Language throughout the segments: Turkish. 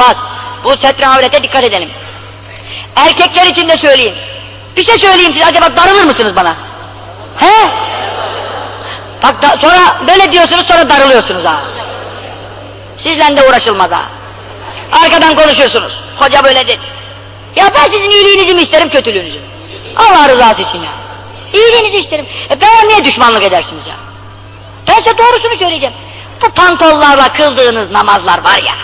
olmaz. Bu setre avrete dikkat edelim. Erkekler için de söyleyeyim. Bir şey söyleyeyim size acaba darılır mısınız bana? He? Bak da, sonra böyle diyorsunuz sonra darılıyorsunuz ha. Sizle de uğraşılmaz ha. Arkadan konuşursunuz. Hoca böyle dedi. Ya ben sizin iyiliğinizi mi isterim kötülüğünüzü? Allah rızası için ya. İyiliğinizi isterim. E ben niye düşmanlık edersiniz ya? Ben size doğrusunu söyleyeceğim. Bu pantollarla kıldığınız namazlar var ya.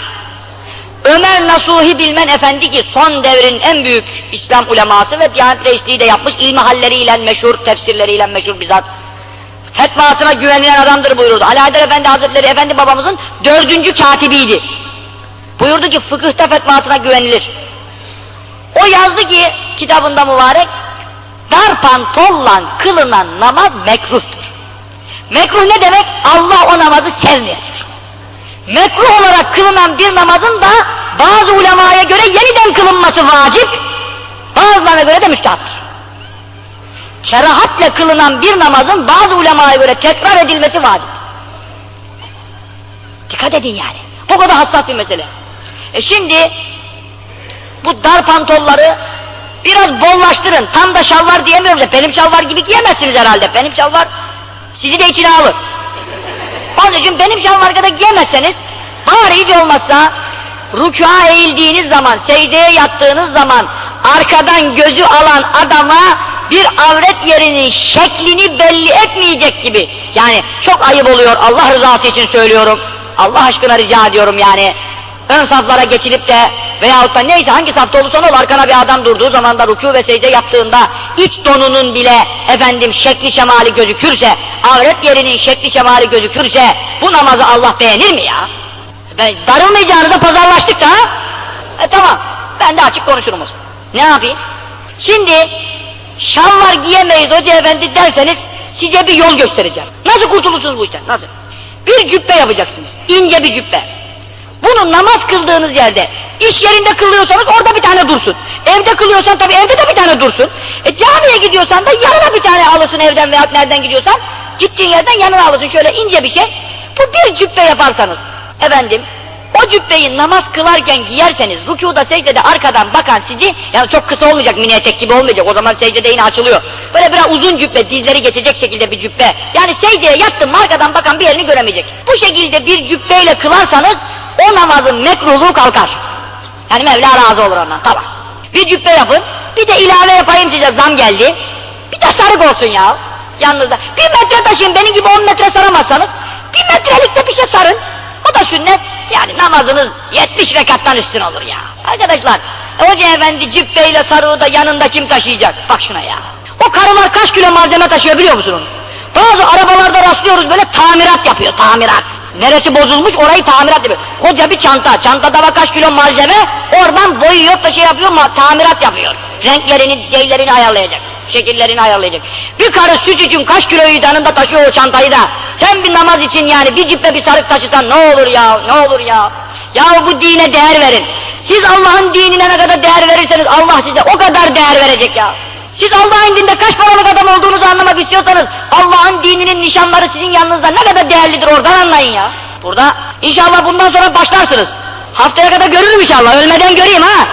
Ömer Nasuhi Bilmen Efendi ki son devrin en büyük İslam uleması ve Diyanet Reisliği de yapmış ilmihalleriyle meşhur, tefsirleriyle meşhur bizzat. Fetvasına güvenilen adamdır buyurdu. Ali Haydar Efendi Hazretleri Efendi babamızın dördüncü katibiydi. Buyurdu ki fıkıhta fetvasına güvenilir. O yazdı ki kitabında mübarek dar pantolla kılınan namaz mekruhtur. Mekruh ne demek? Allah o namazı sevmiyor. Mekruh olarak kılınan bir namazın da bazı ulemaya göre yeniden kılınması vacip, bazılarına göre de müstahaptır. Kerahatle kılınan bir namazın bazı ulemaya göre tekrar edilmesi vacip. Dikkat edin yani. O kadar hassas bir mesele. E şimdi bu dar pantolları biraz bollaştırın. Tam da şalvar diyemiyorum da benim şalvar gibi giyemezsiniz herhalde. Benim şalvar sizi de içine alır. Onun için benim şalvar kadar giyemezseniz bari hiç olmazsa rükûa eğildiğiniz zaman, secdeye yattığınız zaman arkadan gözü alan adama bir avret yerinin şeklini belli etmeyecek gibi. Yani çok ayıp oluyor Allah rızası için söylüyorum. Allah aşkına rica ediyorum yani. Ön saflara geçilip de veyahut da neyse hangi safta olursan ol arkana bir adam durduğu zaman da rükû ve secde yaptığında iç donunun bile efendim şekli şemali gözükürse avret yerinin şekli şemali gözükürse bu namazı Allah beğenir mi ya? Ben darılmayacağınıza pazarlaştık da ha? E tamam ben de açık konuşurum o zaman. Ne yapayım? Şimdi şalvar giyemeyiz hoca efendi derseniz size bir yol göstereceğim. Nasıl kurtulursunuz bu işten? Nasıl? Bir cübbe yapacaksınız. ince bir cübbe. Bunu namaz kıldığınız yerde, iş yerinde kılıyorsanız orada bir tane dursun. Evde kılıyorsan tabii evde de bir tane dursun. E camiye gidiyorsan da yanına bir tane alırsın evden veya nereden gidiyorsan. Gittiğin yerden yanına alırsın şöyle ince bir şey. Bu bir cübbe yaparsanız. Efendim o cübbeyi namaz kılarken giyerseniz rükuda secdede arkadan bakan sizi yani çok kısa olmayacak mini etek gibi olmayacak o zaman secdede yine açılıyor. Böyle biraz uzun cübbe dizleri geçecek şekilde bir cübbe. Yani secdeye yattın arkadan bakan bir yerini göremeyecek. Bu şekilde bir cübbeyle kılarsanız o namazın mekruhluğu kalkar. Yani Mevla razı olur ondan tamam. Bir cübbe yapın bir de ilave yapayım size zam geldi. Bir de sarık olsun ya yanınızda. Bir metre taşıyın benim gibi 10 metre saramazsanız bir metrelikte bir şey sarın. O da sünnet. Yani namazınız 70 rekattan üstün olur ya. Arkadaşlar Hoca efendi cübbeyle sarığı da yanında kim taşıyacak? Bak şuna ya. O karılar kaç kilo malzeme taşıyor biliyor musun onu? Bazı arabalarda rastlıyoruz böyle tamirat yapıyor tamirat. Neresi bozulmuş orayı tamirat yapıyor. Koca bir çanta, çantada var kaç kilo malzeme, oradan boyuyor da şey yapıyor, tamirat yapıyor. Renklerini, şeylerini ayarlayacak, şekillerini ayarlayacak. Bir karı süs için kaç kiloyu yanında taşıyor o çantayı da. Sen bir namaz için yani bir ciple bir sarık taşısan ne olur ya, ne olur ya. Ya bu dine değer verin. Siz Allah'ın dinine ne kadar değer verirseniz Allah size o kadar değer verecek ya. Siz Allah'ın dinde kaç paralık adam olduğunuzu anlamak istiyorsanız Allah'ın dininin nişanları sizin yanınızda ne kadar değerlidir oradan anlayın ya. Burada inşallah bundan sonra başlarsınız. Haftaya kadar görürüm inşallah. Ölmeden göreyim ha.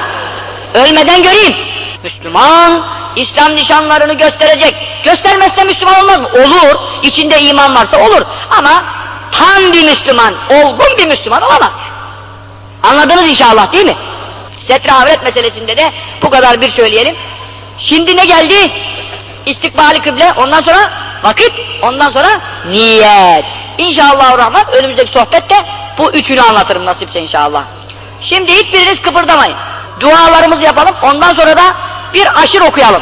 Ölmeden göreyim. Müslüman İslam nişanlarını gösterecek. Göstermezse Müslüman olmaz mı? Olur. İçinde iman varsa olur. Ama tam bir Müslüman, olgun bir Müslüman olamaz. Anladınız inşallah değil mi? Setre avret meselesinde de bu kadar bir söyleyelim. Şimdi ne geldi? İstikbali kıble, ondan sonra vakit, ondan sonra niyet. İnşallah rahman önümüzdeki sohbette bu üçünü anlatırım nasipse inşallah. Şimdi hiçbiriniz kıpırdamayın. Dualarımızı yapalım, ondan sonra da bir aşır okuyalım.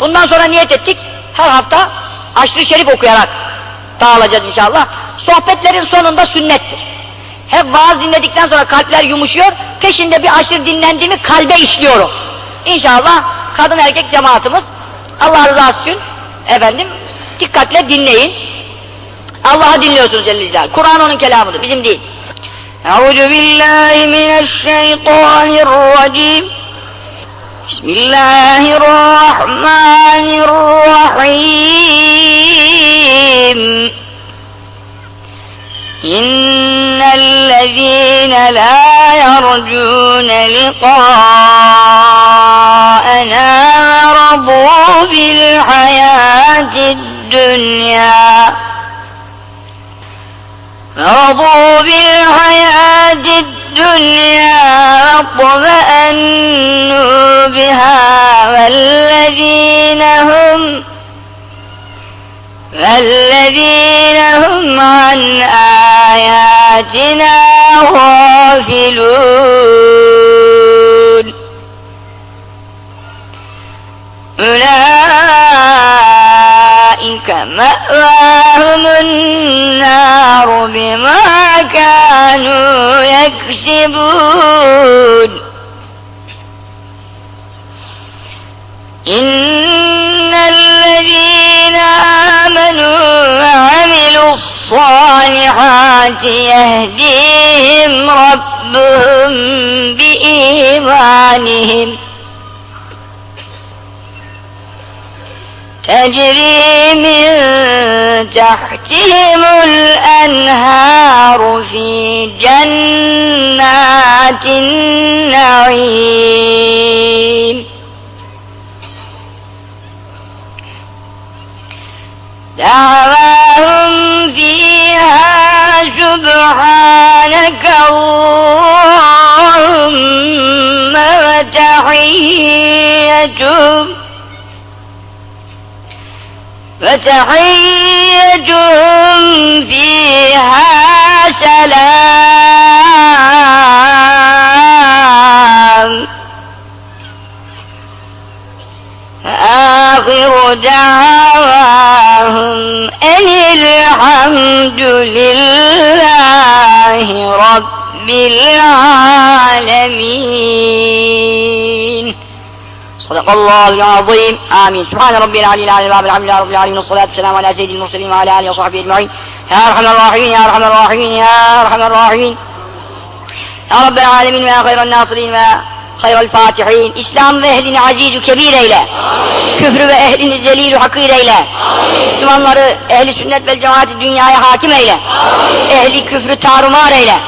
Bundan sonra niyet ettik, her hafta aşırı şerif okuyarak dağılacağız inşallah. Sohbetlerin sonunda sünnettir. Hep vaaz dinledikten sonra kalpler yumuşuyor, peşinde bir aşırı dinlendi mi kalbe işliyor o. İnşallah kadın erkek cemaatimiz Allah rızası için efendim dikkatle dinleyin. Allah'ı dinliyorsunuz Celle Kur'an onun kelamıdır, bizim değil. Euzu billahi mineşşeytanirracim. Bismillahirrahmanirrahim. İnnellezîne la yercûne liqâ لقاءنا رضوا بالحياة الدنيا. رضوا بالحياة الدنيا واطمأنوا بها والذين هم والذين هم عن آياتنا غافلون. أولئك مأواهم النار بما كانوا يكسبون. إن الذين آمنوا وعملوا الصالحات يهديهم ربهم بإيمانهم تجري من تحتهم الأنهار في جنات النعيم. دعواهم فيها سبحانك اللهم وتحيتهم. فتحيتهم فيها سلام. آخر دعواهم أن الحمد لله رب العالمين. صدق الله العظيم آمين سبحان ربي العلي العلي العظيم الحمد لله رب العالمين والصلاة والسلام على سيد المرسلين وعلى آله وصحبه أجمعين يا أرحم الراحمين يا أرحم الراحمين يا أرحم الراحمين يا رب العالمين ويا خير الناصرين ويا خير الفاتحين İslam ve ehlini aziz kebir eyle. Küfrü ve ehlini zelil hakir eyle. Müslümanları ehli sünnet ve cemaati dünyaya hakim eyle. Ehli küfrü tarumar eyle.